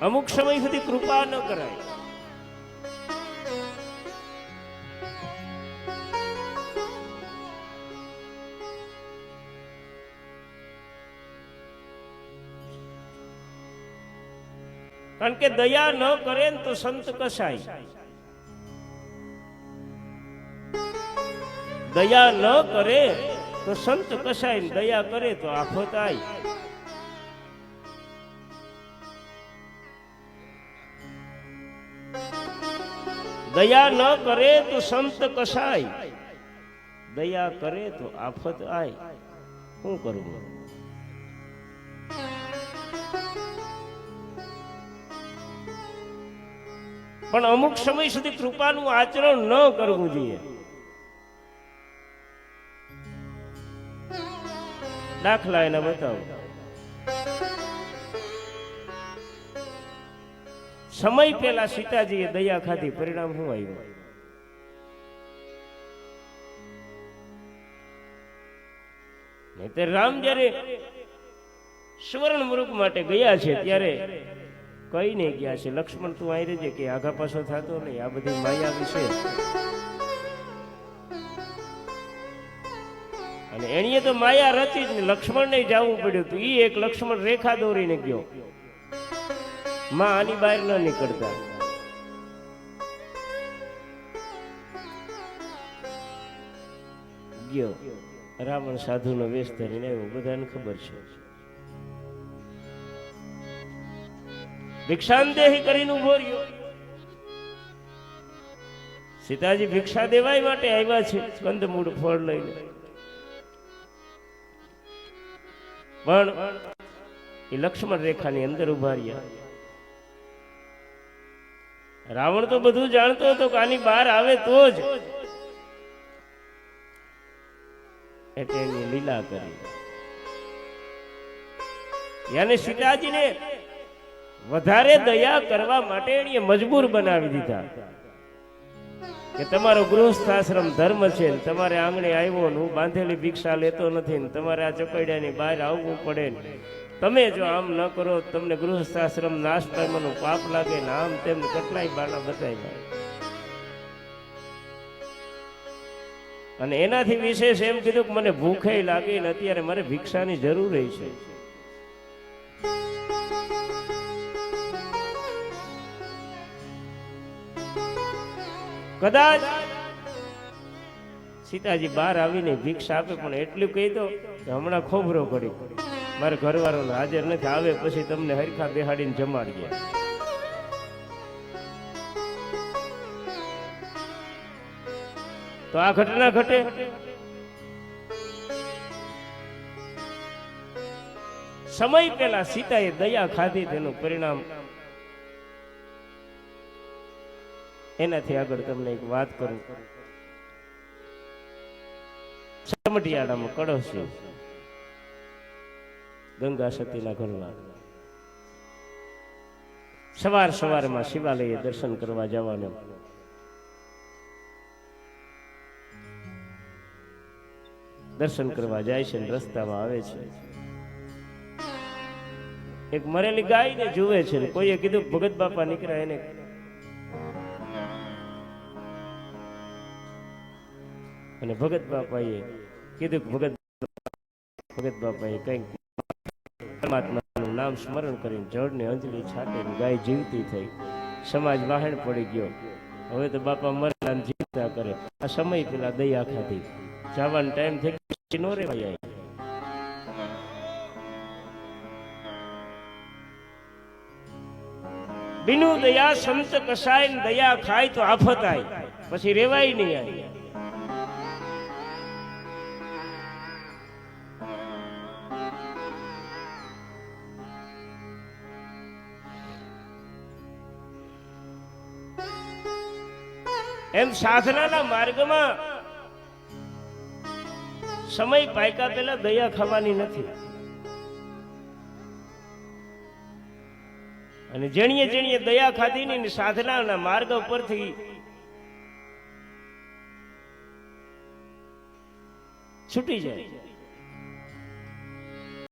અમુક સમય સુધી કૃપા ન કરાય. કારણ કે દયા ન કરે ને તો સંત કસાય દયા ન કરે તો સંત કસાય દયા કરે તો આફત આય દયા ન કરે તો સંત કસાય. દયા કરે તો આફત આય. શું કરવું પણ અમુક સમય સુધી કૃપાનું આચરણ ન કરવું જોઈએ. દાખલા એના બતાવો. સમય પહેલા સીતાજીએ દયા ખાધી, પરિણામ શું આવ્યું? નહીંતર રામ જ્યારે સુવર્ણ મૃગ માટે ગયા છે, ત્યારે કઈ નહીં ગયા છે. લક્ષ્મણ તું આવી રહેજે કે આઘા પાછો થતો નહીં. આ બધી માયા વિશે. અને એણીએ તો માયા રચી જ ને લક્ષ્મણને જવું પડ્યું હતું. એ એક લક્ષ્મણ રેખા દોરીને ગયો. માં આની બહાર ન નીકળતા. ગયો. રાવણ સાધુનો વેશ ધરીને આવ્યો. બધાને ખબર છે. ભિક્ષાંદેહી કરીને ઊભો રહ્યો. સીતાજી ભિક્ષા દેવાય માટે આવ્યા છે. કંદમૂળ ફળ લઈને. પણ એ લક્ષ્મણ રેખાની અંદર ઊભા રહ્યા. રાવણ તો બધું જાણતો હતો કે આની બહાર આવે તો જ. એટલે એની લીલા કરી. યાને સીતાજીને વધારે દયા કરવા માટે એને મજબૂર બનાવી દીધા. કે તમારો ગૃહસ્થાશ્રમ ધર્મ છે તમારે આંગણે આવ્યો ને હું બાંધેલી ભિક્ષા લેતો નથી તમારે આ ચકડિયાની બહાર આવવું પડે ને તમે જો આમ ન કરો તમને ગૃહસ્થાશ્રમ નાશ પામવાનું પાપ લાગે ને આમ તેમ કેટલાય બાના બતાવ્યા અને એનાથી વિશેષ એમ કીધું કે મને ભૂખે લાગી ને અત્યારે મારે ભિક્ષાની જરૂર છે. કદાચ સીતાજી બહાર આવીને ભિક્ષા આપે, પણ એટલું કહી દો કે હમણાં ખોભરો કરી મારે ઘરવાળો હાજર નથી. આવે પછી તમને હરખા બેહાડીને જમાડીએ. તો આ ઘટના ઘટે. સમય પહેલા સીતાએ દયા ખાધી તેનું પરિણામ. એનાથી આગળ તમને એક વાત કરું. સમઢિયાળામાં કડો છે. ગંગા સતીના ઘરમાં. સવાર સવારમાં શિવાલયે દર્શન કરવા જવાનું. દર્શન કરવા જાય છે રસ્તામાં આવે છે. એક મરેલી ગાયને જુએ છે ને કોઈએ કીધું, ભગત બાપા નીકળ્યા એને. અને ભગત બાપાએ કીધું ભગત ભગત બાપાએ કંઈક પરમાત્માનું નામ સ્મરણ કરીને જળને અંજલિ છાંટીને ગાય જીવતી થઈ. સમાજ વાહણ પડી ગયો. હવે તો બાપા મરેલા જીવતા કરે. આ સમય પેલા દયા ખાધી. જવાનો ટાઈમ થઈ નો રેવાય આવી બિનુ દયા સંત કસાય દયા ખાય તો આફત આય. પછી રેવાય નહીં આય. એમ સાધનાના માર્ગમાં સમય પાયકા પેલા દયા ખાવાની નથી. અને જેણીએ જેણીએ દયા ખાધી ને સાધનાના માર્ગ ઉપરથી છૂટી જાય.